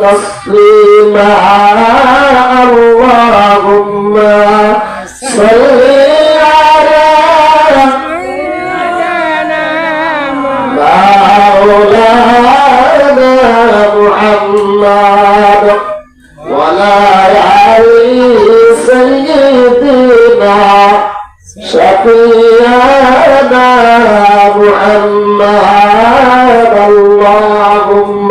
تسليما اللهم صل على مولانا محمد ولا علي سيدنا شفيعنا محمد اللهم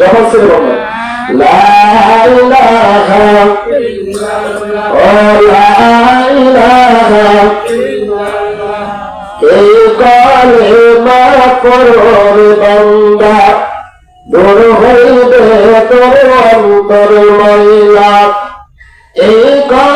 যখন ছেড়ে বলো এই কলে মা পর বন্দা, দূর হইবে তোর অন্তর মহিলা এই কলে